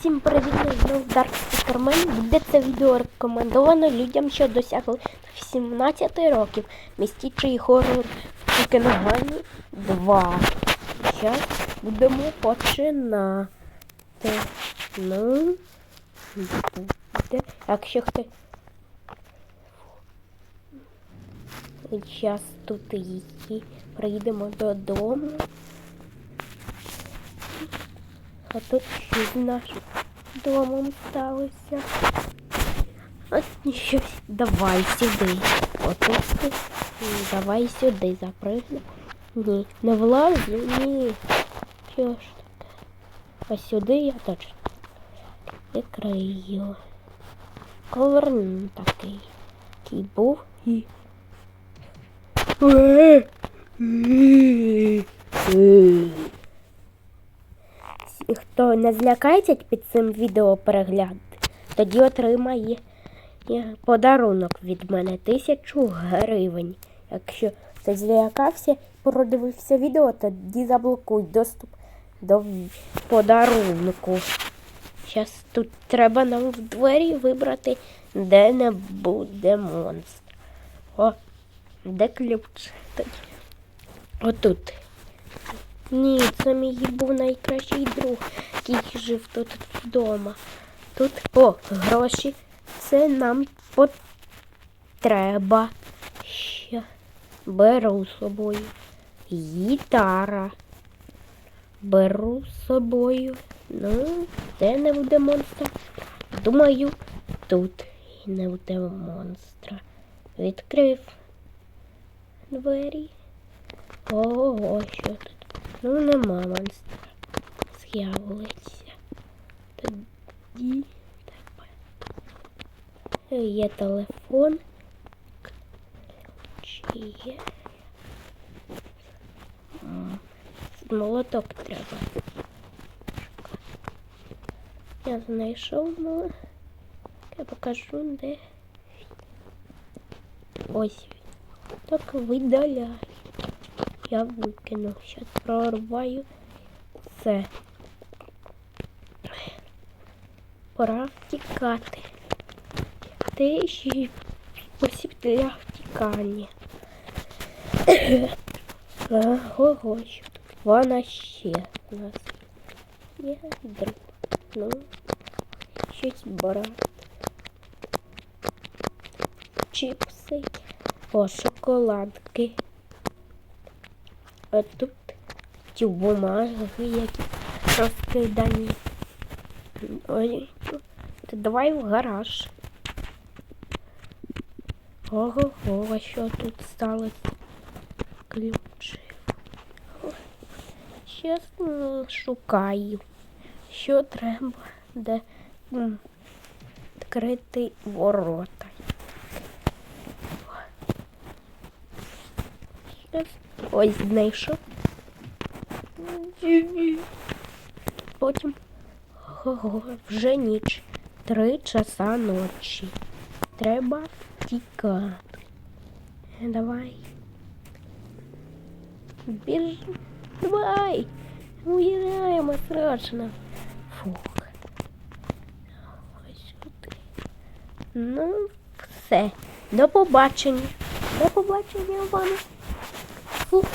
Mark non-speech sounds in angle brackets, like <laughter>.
Всім привіт, знову Дарк Супермен. Буде це відео рекомендовано людям, що досягли 18 років. Містічий хорор в Кокенгані 2. Зараз будемо починати. Ну, буде. Якщо хто... Зараз тут її. Приїдемо додому. А тут з нашим домом сталося? От щось. Давай сюди. Отут. Давай сюди запригну. Ні, не влазю, ні. Що ж таке? А сюди я точно відкрию. Коверн такий. Який був і. Е, е, е. Хто не злякається під цим відео перегляд, тоді отримає подарунок від мене тисячу гривень. Якщо ти злякався, продивився відео, тоді заблокуй доступ до подарунку. Зараз тут треба нам в двері вибрати, де не буде монстр. О, де ключ? Отут. Ні, це мій був найкращий друг, який жив тут вдома. Тут о, гроші. Це нам потреба. Ще беру з собою. Гітара. Беру з собою. Ну, де не буде монстра? Думаю, тут не буде монстра. Відкрив двері. Ого, що тут? Ну, нема монстра. З'явилися. Тоді треба. Є телефон. Чи є? М, Молоток треба. Я знайшов молоток. Я покажу, де. Ось він. Так видаляю. Я викину. Зараз прорваю це. Пора втікати. Ти ще спосіб для втікання. <coughs> Ого, що тут? Вона ще у нас є друг. Ну, щось брати. Чіпси. О, шоколадки. А тут ті бумаги, які розкидані. Ой, то давай в гараж. Ого, а що тут сталося? Ключі. Щас шукаю. Що треба, де відкрити ворота. Щас ось знайшов. Потім вже ніч. Три часа ночі. Треба втікати. Давай. Біж. Давай. Уїжджаємо срочно. Фух. Ось сюди. Ну, все. До побачення. До побачення вам. Фух.